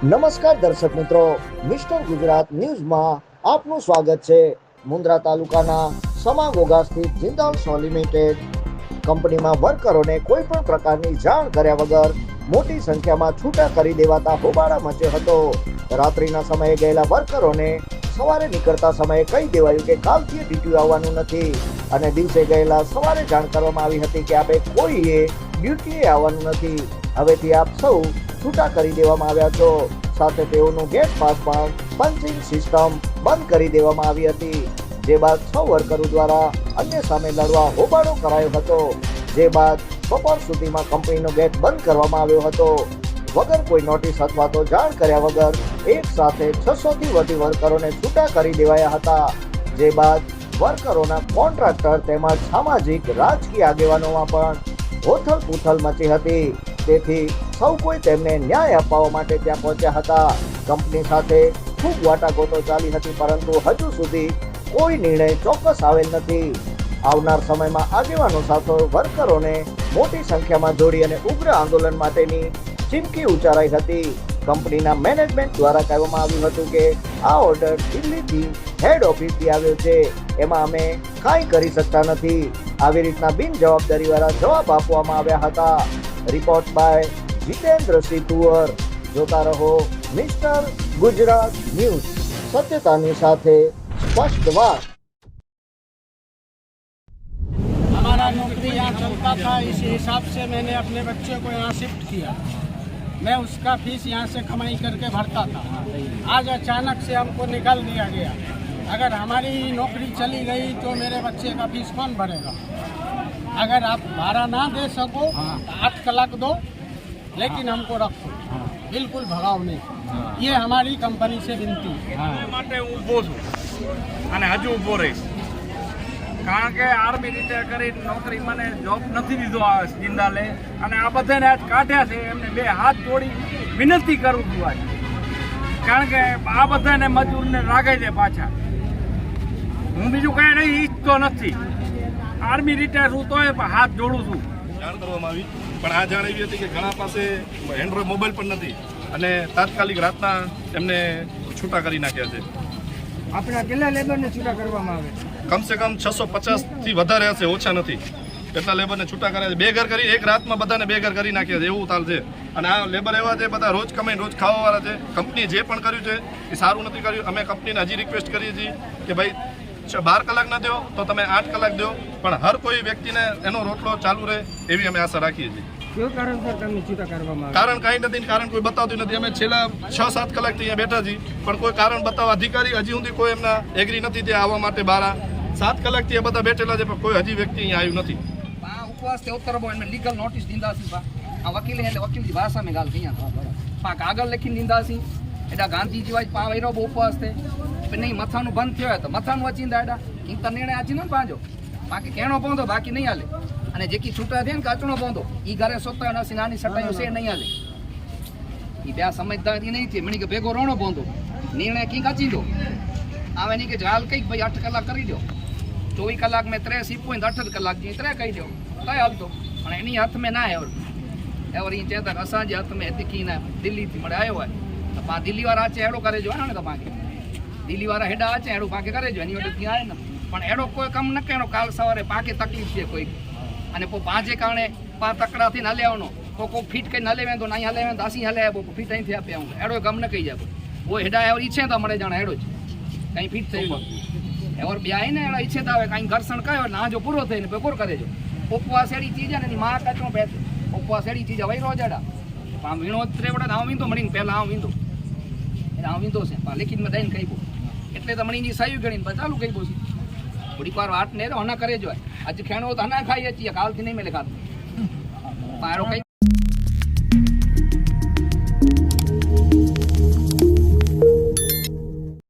નમસ્કાર દર્શક મિત્રો, મિસ્ટર ગુજરાત ન્યૂઝમાં આપનું સ્વાગત છે. મુન્દ્રા તાલુકાના સમાગોગા સ્થિત જિંદાલ સો લિમિટેડ. કંપનીમાં વર્કરોને કોઈ પણ પ્રકારની જાણ કર્યા વગર મોટી સંખ્યામાં છૂટા કરી દેવાતા હોબાળા મચ્યો હતો. રાત્રિના સમયે ગયેલા વર્કરોને સવારે નીકળતા સમયે કહી દેવાયું કે કાલથી ડ્યુટી આવવાનું નથી. અને દિવસે ગયેલા સવારે જાણ કરવામાં આવી હતી કે આપે કોઈએ ડ્યુટીએ આવવાનું નથી. હવેથી આપ સૌ છૂટા કરી દેવામાં આવ્યા છો સાથે તેઓનું ગેટ પાસ પણ પંચિંગ સિસ્ટમ બંધ કરી દેવામાં આવી હતી, જે બાદ છ વર્કરો દ્વારા અન્ય સામે લડવા હોબાળો કરાયો હતો, જે બાદ બપોર સુધીમાં કંપનીનો ગેટ બંધ કરવામાં આવ્યો હતો. વગર કોઈ નોટિસ અથવા તો જાણ કર્યા વગર એક સાથે છસો થી વધુ વર્કરોને છૂટા કરી દેવાયા હતા, જે બાદ વર્કરોના કોન્ટ્રાક્ટર તેમજ સામાજિક રાજકીય આગેવાનોમાં પણ હોથલ પૂથલ મચી હતી. તેથી સૌ કોઈ તેમને ન્યાય અપાવવા માટે ત્યાં પહોંચ્યા હતા. કંપની સાથે ખૂબ વાટાઘાટો ચાલી હતી, પરંતુ હજુ સુધી કોઈ નિર્ણય ચોક્કસ આવેલ નથી. આવનાર સમયમાં આગેવાનો સાથે વર્કરોને મોટી સંખ્યામાં જોડી અને ઉગ્ર આંદોલન માટેની ચીમકી ઉચ્ચારાઈ હતી. કંપનીના મેનેજમેન્ટ દ્વારા કહેવામાં આવ્યું હતું કે, આ ઓર્ડર દિલ્હીથી હેડ ઓફિસથી આવ્યો છે. એમાં અમે કાંઈ કરી શકતા નથી. આવી રીતના બિનજવાબદારીવાળા જવાબ આપવામાં આવ્યા હતા. રિપોર્ટ બાય જીતેન્દ્રસિંહ તુવર જોતા રહો મિસ્ટર ગુજરાત ન્યૂઝ સત્યતાની સાથે સ્પષ્ટ વાત हमारा नौकरी यहाँ चलता था इसी हिसाब से मैंने अपने बच्चे को यहाँ शिफ्ट किया मैं उसका फीस यहाँ से कमाई करके भरता था आज अचानक से हमको निकाल दिया गया अगर हमारी नौकरी चली गई तो मेरे बच्चे का फीस कौन भरेगा अगर आप भाड़ा ना दे सको तो आठ कलाक दो लेकिन हमको रखो बिल्कुल भगाओ नहीं ये हमारी कंपनी से विनती है એ માટે હું ઊભો છું અને હજુ ઊભો રહીશ કારણ કે આર્મી રિટાયર કરી નોકરી મને જોબ નથી દીધો આ જિંદાલે અને આ બધાને આજ કાઢ્યા છે એમને બે હાથ જોડી વિનંતી કરું છું આજ કારણ કે આ બધાને મજૂરને લાગે છે પાછા હું બીજું કાંઈ નહીં ઈચ્છતો નથી આર્મી રિટાયર હું તોય પણ હાથ જોડું છું જાણ કરવામાં આવી પણ આ જાણ એવી હતી કે ઘણા પાસે એન્ડ્રોઈડ મોબાઈલ પણ નથી અને તાત્કાલિક રાતના એમને છૂટા કરી નાખ્યા છે. આપણા કેટલા લેબરને છૂટા કરવામાં આવે? કમસે કમ છસો પચાસથી વધારે હશે ઓછા નથી. એટલા લેબરને છૂટા કર્યા છે? બે ઘર કરી એક રાતમાં બધાને બે ઘર કરી નાખ્યા છે એવું તાલ છે. અને આ લેબર એવા છે બધા રોજ કમાઈ રોજ ખાવાવાળા છે. કંપનીએ જે પણ કર્યું છે એ સારું નથી કર્યું. અમે કંપનીને હજી રિક્વેસ્ટ કરીએ છીએ કે ભાઈ બાર કલાક ના દો તો તમે આઠ કલાક દો પણ હર કોઈ વ્યક્તિને એનો રોટલો ચાલુ રહે એવી અમે આશા રાખીએ છીએ. કારણ કઈ નથી કારણ કોઈ બતાવતું નથી. અમે છેલ્લા છ સાત કલાકથી અહીંયા બેઠા છીએ. પણ કોઈ કારણ બતાવવા અધિકારી હજી સુધી કોઈ એમના એગ્રી નથી ત્યાં આવવા માટે બાર સાત કલાકથી એ બધા બેઠેલા છે પણ કોઈ હજી વ્યક્તિ અહીંયા આવ્યું નથી. ઉપવાસ તે ઉતરબો એમને લીગલ નોટિસ ડીંદાસી આ વકીલે એટલે વકીલજી ભાષામાં ગાલ કઈ પા કાગળ લખીને ડીંદાસી એટલે ગાંધીજી વાય પા વૈરો ઉપવાસ તે નહીં, મથાનું બંધ થયો તો મથાનું વચીને દાડા. કિંક તને એને આજી ન પાંજો બાકી કેણો પોંધો, બાકી નહીં હાલે. અને જેકી છૂટા થયા ને કાચણો પોંધો એ ઘરે સોતા નથી નાની સટાયો છે નહીં હાલે. એ બે સમજદારી નહીં થઈ મણી કે ભેગો રોણો પોંધો. નિર્ણય કંઈક અચી દો. આવે નહીં કે હાલ કંઈક ભાઈ આઠ કલાક કરી દો. ચોવીસ કલાક મેં ત્રેસ પોઈન્ટ અઠર કલાક જે ત્રે કહી દો. કઈ હાલતો પણ એની હાથ મેં ના આવ્યો એવર એ ચેતા અસાંજે હાથ મેં દિલ્હીથી મળે આવ્યો હોય. તો દિલ્હી વાળા છે એડો કરે જો ને તમારે દિલ્હીવાળા હેડા છે, એનું પાકે કરે છે, એની વડે ત્યાં આવે ને. પણ એનો કોઈ કામ ન કે કાલ સવારે પાકે તકલીફ છે કોઈ અને પોઈ પાંચે કારણે પા તકડાથી ના લેવાનો. તો કોઈ ફીટ કઈ ના લેવે તો ના હાલે તો આસી હાલે બો ફીટ અહીંથી આપે હું એડો ગમ ન કહી જાય ઓ હેડા એવર ઈચ્છે તો મને જાણે એડો જ. કઈ ફીટ થઈ ગયો. એવર બે આઈ ને એડા ઈચ્છે તો આવે, કઈ ઘર્ષણ કયો ના જો પૂરો થઈને પેકોર કરે જો ઉપવાસ એડી ચીજ ને એની માં કાચો બેઠ ઉપવાસ એડી ચીજ હવે રોજ એડા પણ વીણો ત્રેવડા આવ વીંદો મળીને પહેલાં આવ વીંદો એટલે આવ વીંદો છે. પણ લેખિતમાં દઈને કહી એટલે તમને મણીની સહી ગણીને બચાલું કઈ બોસી થોડીક વાર વાટ ને હના કરે જો આજે ખેણો તો હના ખાઈએ છીએ, કાલથી નહીં મેલે ખાતું. મારો કઈ